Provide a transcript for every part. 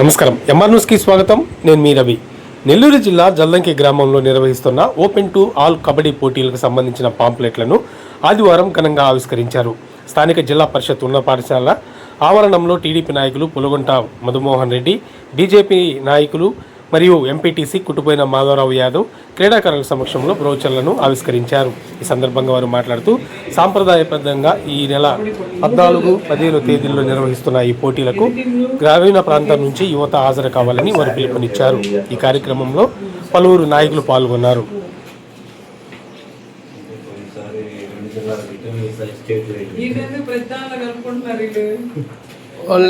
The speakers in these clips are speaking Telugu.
నమస్కారం. ఎంఆర్ న్యూస్కి స్వాగతం. నేను మీ రవి. నెల్లూరు జిల్లా జల్లంకి గ్రామంలో నిర్వహిస్తున్న ఓపెన్ టు ఆల్ కబడ్డీ పోటీలకు సంబంధించిన పాంప్లెట్లను ఆదివారం ఘనంగా ఆవిష్కరించారు. స్థానిక జిల్లా పరిషత్ ఉన్న పాఠశాల ఆవరణంలో టీడీపీ నాయకులు పులగొంట మధుమోహన్ రెడ్డి బీజేపీ నాయకులు మరియు ఎంపీటీసీ కుట్టుపోయిన మాధవరావు యాదవ్ క్రీడాకారుల సమక్షంలో బ్రోచర్లను ఆవిష్కరించారు. ఈ సందర్భంగా వారు మాట్లాడుతూ సాంప్రదాయబద్ధంగా ఈ నెల పద్నాలుగు పదిహేను తేదీల్లో నిర్వహిస్తున్న ఈ పోటీలకు గ్రామీణ ప్రాంతం నుంచి యువత హాజరు కావాలని వారు పిలుపునిచ్చారు. ఈ కార్యక్రమంలో పలువురు నాయకులు పాల్గొన్నారు.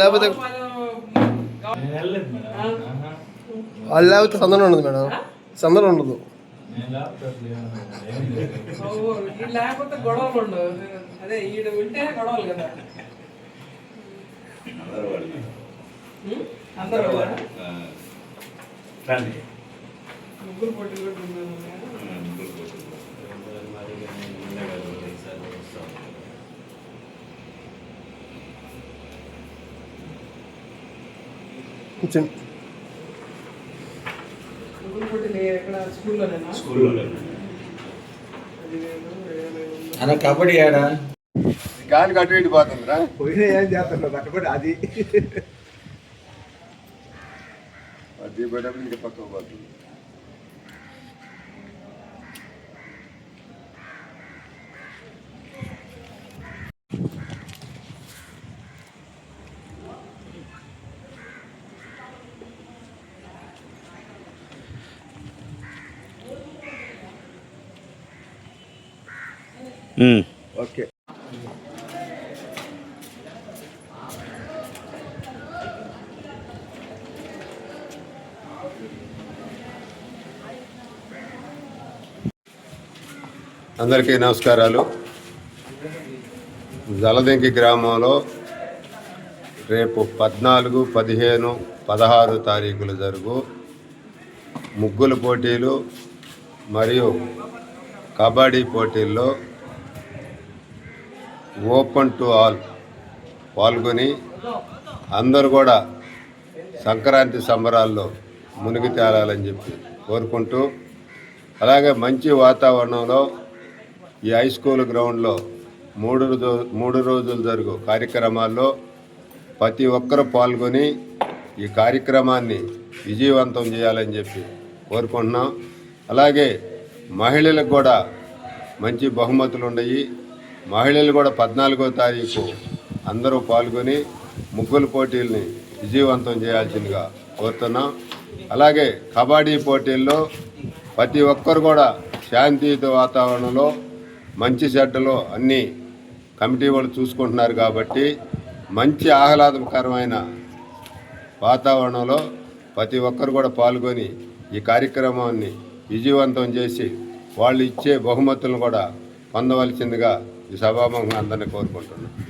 లేకపోతే నేను వెళ్ళలేదు మేడం ఆహా. వాళ్ళు లేకపోతే సందనం ఉండదు మేడం సందనం ఉండదు నేను లేకపోతే అసలు ఏమన్నా ఏమీ లేదు. ఓ, వీళ్ళు లేకపోతే గొడవలు ఉండవు అదే ఈడ ఉంటేనే గొడవలు కదా అందరూ వాళ్ళు. ఉం? అందరూ కూడా ఆ, రండి. ముగ్గురు పోటీలు కూడా ఉన్నారు. స్కూల్లో అన్న కబడ్డీ ఆడా? గాలి కట్టు ఇటు పోతుందిరా. పోయినా ఏం చేస్తున్నారు అక్కడ అది. అది పోయేటప్పుడు ఇంకా పక్కకు పోతుంది. ఓకే. అందరికీ నమస్కారాలు. జలదంకి గ్రామంలో రేపు పద్నాలుగు పదిహేను పదహారు తారీఖులు జరుగు. ముగ్గుల పోటీలు మరియు కబడ్డీ పోటీల్లో ఓపెన్ టు ఆల్ పాల్గొని అందరూ కూడా సంక్రాంతి సంబరాల్లో మునిగి తేలాలని చెప్పి కోరుకుంటూ అలాగే మంచి వాతావరణంలో ఈ హై స్కూల్ గ్రౌండ్లో మూడు రోజు మూడు రోజులు జరుగు కార్యక్రమాల్లో ప్రతి ఒక్కరూ పాల్గొని ఈ కార్యక్రమాన్ని విజయవంతం చేయాలని చెప్పి కోరుకుంటున్నాం. అలాగే మహిళలకు కూడా మంచి బహుమతులు ఉన్నాయి. మహిళలు కూడా పద్నాలుగో తారీఖు అందరూ పాల్గొని ముగ్గుల పోటీల్ని విజయవంతం చేయాల్సిందిగా కోరుతున్నాం. అలాగే కబడ్డీ పోటీల్లో ప్రతి ఒక్కరు కూడా శాంతియుత వాతావరణంలో మంచి చెడ్డలో అన్ని కమిటీ వాళ్ళు చూసుకుంటున్నారు కాబట్టి మంచి ఆహ్లాదకరమైన వాతావరణంలో ప్రతి ఒక్కరు కూడా పాల్గొని ఈ కార్యక్రమాన్ని విజయవంతం చేసి వాళ్ళు ఇచ్చే బహుమతులను కూడా పొందవలసిందిగా ఈ సభాముఖంగా అందరినీ కోరుకుంటున్నాను